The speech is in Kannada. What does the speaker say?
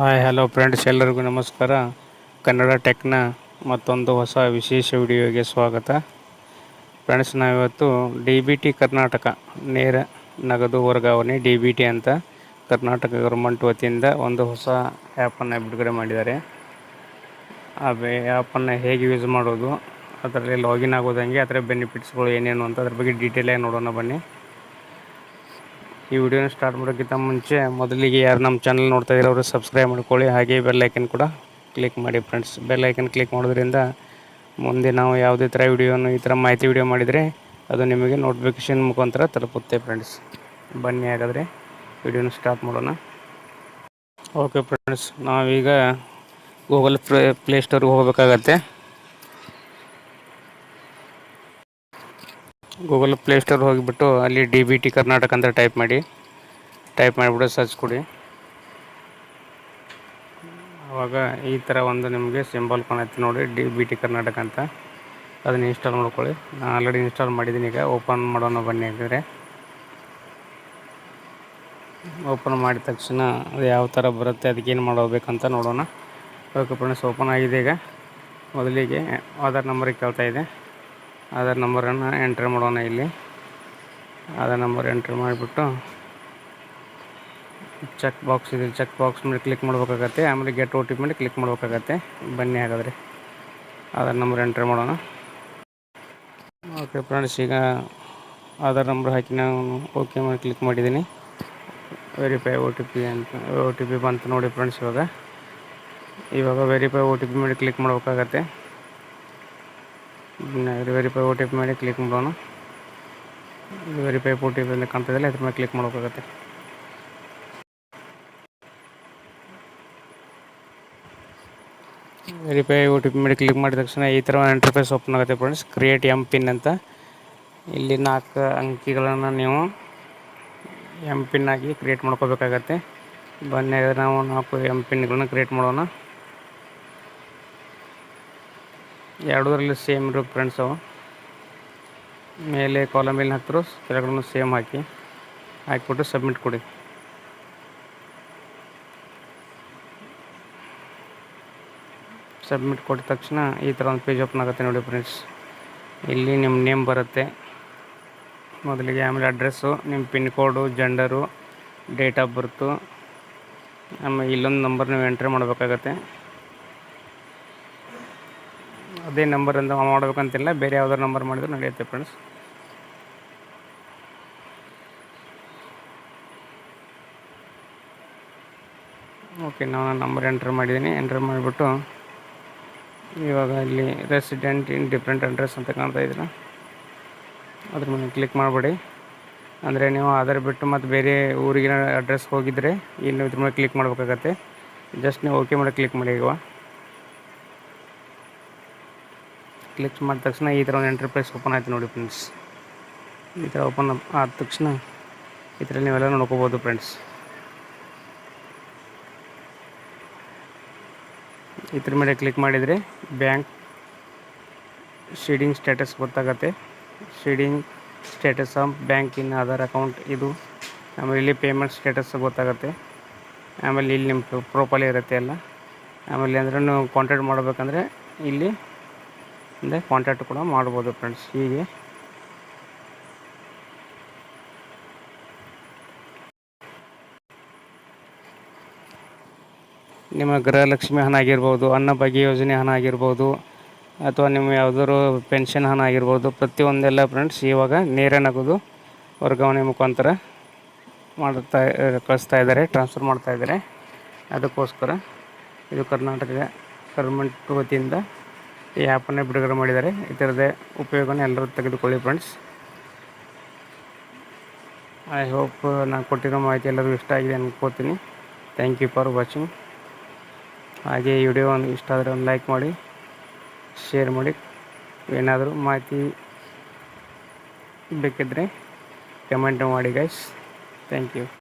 ಹಾಯ್ ಹಲೋ ಫ್ರೆಂಡ್ಸ್ ಎಲ್ಲರಿಗೂ ನಮಸ್ಕಾರ. ಕನ್ನಡ ಟೆಕ್ನ ಮತ್ತೊಂದು ಹೊಸ ವಿಶೇಷ ವಿಡಿಯೋಗೆ ಸ್ವಾಗತ. ಫ್ರೆಂಡ್ಸ್ ನಾವಿವತ್ತು ಡಿ ಬಿ ಟಿ ಕರ್ನಾಟಕ, ನೇರ ನಗದು ವರ್ಗಾವಣೆ ಡಿ ಬಿ ಟಿ ಅಂತ ಕರ್ನಾಟಕ ಗೌರ್ಮೆಂಟ್ ವತಿಯಿಂದ ಒಂದು ಹೊಸ ಆ್ಯಪನ್ನು ಬಿಡುಗಡೆ ಮಾಡಿದ್ದಾರೆ. ಆ ಆ್ಯಪನ್ನು ಹೇಗೆ ಯೂಸ್ ಮಾಡೋದು, ಅದರಲ್ಲಿ ಲಾಗಿನ್ ಆಗೋದಂಗೆ ಅದರ ಬೆನಿಫಿಟ್ಸ್ಗಳು ಏನೇನು ಅಂತ ಅದ್ರ ಬಗ್ಗೆ ಡೀಟೇಲಾಗಿ ನೋಡೋಣ ಬನ್ನಿ. ಈ ವಿಡಿಯೋನ ಸ್ಟಾರ್ಟ್ ಮಾಡೋಕ್ಕಿಂತ ಮುಂಚೆ ಮೊದಲಿಗೆ ಯಾರು ನಮ್ಮ ಚಾನಲ್ ನೋಡ್ತಾ ಅವರು ಸಬ್ಸ್ಕ್ರೈಬ್ ಮಾಡ್ಕೊಳ್ಳಿ. ಹಾಗೆ ಬೆಲ್ ಐಕನ್ ಕೂಡ ಕ್ಲಿಕ್ ಮಾಡಿ ಫ್ರೆಂಡ್ಸ್ ಬೆಲ್ ಐಕನ್ ಕ್ಲಿಕ್ ಮಾಡೋದ್ರಿಂದ ಮುಂದೆ ನಾವು ಯಾವುದೇ ಥರ ವಿಡಿಯೋನು ಈ ಥರ ಮಾಹಿತಿ ವಿಡಿಯೋ ಮಾಡಿದರೆ ಅದು ನಿಮಗೆ ನೋಟಿಫಿಕೇಷನ್ ಮುಖಾಂತರ ತಲುಪುತ್ತೆ ಫ್ರೆಂಡ್ಸ್ ಬನ್ನಿ ಹಾಗಾದರೆ ವಿಡಿಯೋನ ಸ್ಟಾರ್ಟ್ ಮಾಡೋಣ. ಓಕೆ ಫ್ರೆಂಡ್ಸ್ ನಾವೀಗ ಗೂಗಲ್ ಪ್ಲೇ ಪ್ಲೇಸ್ಟೋರ್ಗೆ ಹೋಗಬೇಕಾಗತ್ತೆ. ಗೂಗಲ್ ಪ್ಲೇಸ್ಟೋರ್ ಹೋಗಿಬಿಟ್ಟು ಅಲ್ಲಿ ಡಿ ಬಿ ಟಿ ಕರ್ನಾಟಕ ಅಂತ ಟೈಪ್ ಮಾಡಿ, ಟೈಪ್ ಮಾಡಿಬಿಟ್ಟು ಸರ್ಚ್ ಕೊಡಿ. ಆವಾಗ ಈ ಥರ ಒಂದು ನಿಮಗೆ ಸಿಂಬಲ್ ಕಾಣುತ್ತೆ ನೋಡಿ, ಡಿ ಬಿ ಟಿ ಕರ್ನಾಟಕ ಅಂತ. ಅದನ್ನು ಇನ್ಸ್ಟಾಲ್ ಮಾಡ್ಕೊಳ್ಳಿ. ನಾನು ಆಲ್ರೆಡಿ ಇನ್ಸ್ಟಾಲ್ ಮಾಡಿದ್ದೀನಿ, ಈಗ ಓಪನ್ ಮಾಡೋಣ ಬನ್ನಿ ಹಾಕಿದರೆ ಓಪನ್ ಮಾಡಿದ ತಕ್ಷಣ ಅದು ಯಾವ ಥರ ಬರುತ್ತೆ, ಅದಕ್ಕೆ ಏನು ಮಾಡಬೇಕಂತ ನೋಡೋಣ. ಓಕೆ ಫ್ರೆಂಡ್ಸ್, ಓಪನ್ ಆಗಿದೆ ಈಗ. ಮೊದಲಿಗೆ ಆಧಾರ್ ನಂಬರಿಗೆ ಕೇಳ್ತಾಯಿದೆ ಆಧಾರ್ ನಂಬರನ್ನು ಎಂಟ್ರಿ ಮಾಡೋಣ ಇಲ್ಲಿ. ಆಧಾರ್ ನಂಬರ್ ಎಂಟ್ರಿ ಮಾಡಿಬಿಟ್ಟು ಚೆಕ್ ಬಾಕ್ಸ್ ಇದೆ. ಚೆಕ್ ಬಾಕ್ಸ್ ಮೇಲೆ ಕ್ಲಿಕ್ ಮಾಡ್ಬೇಕಾಗತ್ತೆ. ಆಮೇಲೆ ಗೆಟ್ ಓ ಟಿ ಮೇಲೆ ಕ್ಲಿಕ್ ಮಾಡ್ಬೇಕಾಗತ್ತೆ. ಬನ್ನಿ ಹಾಗಾದರೆ. ಆಧಾರ್ ನಂಬರ್ ಎಂಟ್ರಿ ಮಾಡೋಣ. ಓಕೆ ಫ್ರೆಂಡ್ಸ್, ಈಗ ಆಧಾರ್ ನಂಬರ್ ಹಾಕಿ ನಾನು ಓಕೆ ಮಾಡಿ ಕ್ಲಿಕ್ ಮಾಡಿದ್ದೀನಿ. ವೆರಿಫೈ ಒ ಟಿ ಪಿ ಅಂತ ಒ ಟಿ ಪಿ ಬಂತು ನೋಡಿ ಫ್ರೆಂಡ್ಸ್ ಇವಾಗ. ಇವಾಗ ವೆರಿಫೈ ಒ ಟಿ ಪಿ ಮೇಲೆ ಕ್ಲಿಕ್ ಮಾಡ್ಬೇಕಾಗತ್ತೆ. ವೆರಿಫೈ ಓ ಟಿ ಪಿ ಮೇಲೆ ಕ್ಲಿಕ್ ಮಾಡೋಣ. ವೆರಿಫೈ ಓ ಟಿ ಪಿ ಕಾಣ್ತಿದ್ದಲ್ಲ ಅದ್ರ ಮೇಲೆ ಕ್ಲಿಕ್ ಮಾಡಬೇಕಾಗತ್ತೆ. ವೆರಿಫೈ ಓ ಟಿ ಪಿ ಮೇಲೆ ಕ್ಲಿಕ್ ಮಾಡಿದ ತಕ್ಷಣ ಈ ಥರ ಇಂಟರ್ಫೇಸ್ ಓಪನ್ ಆಗುತ್ತೆ ಫ್ರೆಂಡ್ಸ್ ಕ್ರಿಯೇಟ್ ಎಂ ಪಿನ್ ಅಂತ. ಇಲ್ಲಿ ನಾಲ್ಕು ಅಂಕಿಗಳನ್ನು ನೀವು ಎಂ ಪಿನ್ ಆಗಿ ಕ್ರಿಯೇಟ್ ಮಾಡ್ಕೋಬೇಕಾಗತ್ತೆ. ಬನ್ನಿ, ನಾವು ನಾಲ್ಕು ಎಂ ಪಿನ್ಗಳನ್ನ ಕ್ರಿಯೇಟ್ ಮಾಡೋಣ. ಎರಡೂರಲ್ಲಿ ಸೇಮ್ ಇರೋ ಫ್ರೆಂಡ್ಸ್ ಅವು. ಮೇಲೆ ಕಾಲಮಲ್ಲಿ ಹತ್ತಿರ ಕೆಳಗಡೆ ಸೇಮ್ ಹಾಕಿ, ಹಾಕಿಬಿಟ್ಟು ಸಬ್ಮಿಟ್ ಕೊಡಿ. ಸಬ್ಮಿಟ್ ಕೊಟ್ಟ ತಕ್ಷಣ ಈ ಥರ ಒಂದು ಪೇಜ್ ಓಪನ್ ಆಗುತ್ತೆ ನೋಡಿ ಫ್ರೆಂಡ್ಸ್ ಇಲ್ಲಿ ನಿಮ್ಮ ನೇಮ್ ಬರುತ್ತೆ. ಮೊದಲಿಗೆ ಆಮೇಲೆ ಅಡ್ರೆಸ್ಸು ನಿಮ್ಮ pin code gender date of birth ಆಮೇಲೆ ಇಲ್ಲೊಂದು ನಂಬರ್ ನೀವು ಎಂಟ್ರಿ ಮಾಡಬೇಕಾಗತ್ತೆ. ಅದೇ ನಂಬರಿಂದ ಮಾಡಬೇಕಂತಿಲ್ಲ, ಬೇರೆ ಯಾವ್ದಾರು ನಂಬರ್ ಮಾಡಿದ್ರು ನಡೆಯುತ್ತೆ ಫ್ರೆಂಡ್ಸ್ ಓಕೆ ನಾನು ನಂಬರ್ ಎಂಟ್ರ್ ಮಾಡಿದ್ದೀನಿ ಎಂಟ್ರ್ ಮಾಡಿಬಿಟ್ಟು ಇವಾಗ ಇಲ್ಲಿ ರೆಸಿಡೆಂಟ್ ಇನ್ ಡಿಫ್ರೆಂಟ್ ಅಡ್ರೆಸ್ ಅಂತ ಕಾಣ್ತಾ ಇದ್ದೀರಾ ಅದ್ರ ಮೇಲೆ ಕ್ಲಿಕ್ ಮಾಡಿಬಿಡಿ. ಅಂದರೆ ನೀವು ಆಧಾರ್ ಬಿಟ್ಟು ಮತ್ತು ಬೇರೆ ಊರಿಗಿನ ಅಡ್ರೆಸ್ಗೆ ಹೋಗಿದ್ದರೆ ಇಲ್ಲಿ ಇದ್ರ ಮೇಲೆ ಕ್ಲಿಕ್ ಮಾಡಬೇಕಾಗತ್ತೆ. ಜಸ್ಟ್ ನೀವು ಓಕೆ ಮಾಡಿ ಕ್ಲಿಕ್ ಮಾಡಿ ಈಗ. ಕ್ಲಿಕ್ ಮಾಡಿದ ತಕ್ಷಣ ಈ ಥರ ಒಂದು ಎಂಟರ್ಪ್ರೈಸ್ ಓಪನ್ ಆಯ್ತು ನೋಡಿ ಫ್ರೆಂಡ್ಸ್ ಈ ಥರ ಓಪನ್ ಆದ ತಕ್ಷಣ ಈ ಥರ ನೀವೆಲ್ಲ ನೋಡ್ಕೋಬೋದು ಫ್ರೆಂಡ್ಸ್ ಇದ್ರ ಮೇಲೆ ಕ್ಲಿಕ್ ಮಾಡಿದರೆ ಬ್ಯಾಂಕ್ ಶೀಡಿಂಗ್ ಸ್ಟೇಟಸ್ ಗೊತ್ತಾಗತ್ತೆ. Seeding status of bank in Aadhaar account ಇದು ಆಮೇಲೆ ಇಲ್ಲಿ ಪೇಮೆಂಟ್ ಸ್ಟೇಟಸ್ ಗೊತ್ತಾಗುತ್ತೆ. ಆಮೇಲೆ ಇಲ್ಲಿ ನಿಮ್ಮ ಪ್ರೊಫೈಲ್ ಇರುತ್ತೆ ಎಲ್ಲ. ಆಮೇಲೆ ಅಂದ್ರೂ ಕಾಂಟ್ಯಾಕ್ಟ್ ಮಾಡಬೇಕಂದ್ರೆ ಇಲ್ಲಿ ಅಂದರೆ ಕಾಂಟ್ಯಾಕ್ಟ್ ಕೂಡ ಮಾಡ್ಬೋದು ಫ್ರೆಂಡ್ಸ್ ಹೀಗೆ. ನಿಮ್ಮ ಗೃಹಲಕ್ಷ್ಮಿ ಹಣ ಆಗಿರ್ಬೋದು ಅನ್ನಭಾಗ್ಯ ಯೋಜನೆ ಹಣ ಆಗಿರ್ಬೋದು, ಅಥವಾ ನಿಮ್ಮ ಯಾವುದಾದ್ರು ಪೆನ್ಷನ್ ಹಣ ಆಗಿರ್ಬೋದು, ಪ್ರತಿಯೊಂದೆಲ್ಲ ಫ್ರೆಂಡ್ಸ್ ಇವಾಗ ನೇರ ನಗದು ವರ್ಗಾವಣೆ ಮುಖಾಂತರ ಮಾಡುತ್ತಾ ಕಳಿಸ್ತಾ ಇದ್ದಾರೆ ಟ್ರಾನ್ಸ್ಫರ್ ಮಾಡ್ತಾ ಇದ್ದಾರೆ. ಅದಕ್ಕೋಸ್ಕರ ಇದು ಕರ್ನಾಟಕ ಗೌರ್ಮೆಂಟ್ ವತಿಯಿಂದ ಈ ಆ್ಯಪನ್ನು ಬಿಡುಗಡೆ ಮಾಡಿದ್ದಾರೆ ಇದರದೇ ಉಪಯೋಗನೇ ಎಲ್ಲರೂ ತೆಗೆದುಕೊಳ್ಳಿ ಫ್ರೆಂಡ್ಸ್ ಐ ಹೋಪ್ ನಾನು ಕೊಟ್ಟಿರೋ ಮಾಹಿತಿ ಎಲ್ಲರಿಗೂ ಇಷ್ಟ ಆಗಿದೆ ಅಂದ್ಕೋತೀನಿ ಥ್ಯಾಂಕ್ ಯು ಫಾರ್ ವಾಚಿಂಗ್ ಹಾಗೆ ಈ ವಿಡಿಯೋ ಒಂದು ಇಷ್ಟ ಆದರೆ ಒಂದು ಲೈಕ್ ಮಾಡಿ ಶೇರ್ ಮಾಡಿ. ಏನಾದರೂ ಮಾಹಿತಿ ಬೇಕಿದ್ದರೆ ಕಮೆಂಟ್ ಮಾಡಿ ಗೈಸ್ ಥ್ಯಾಂಕ್ ಯು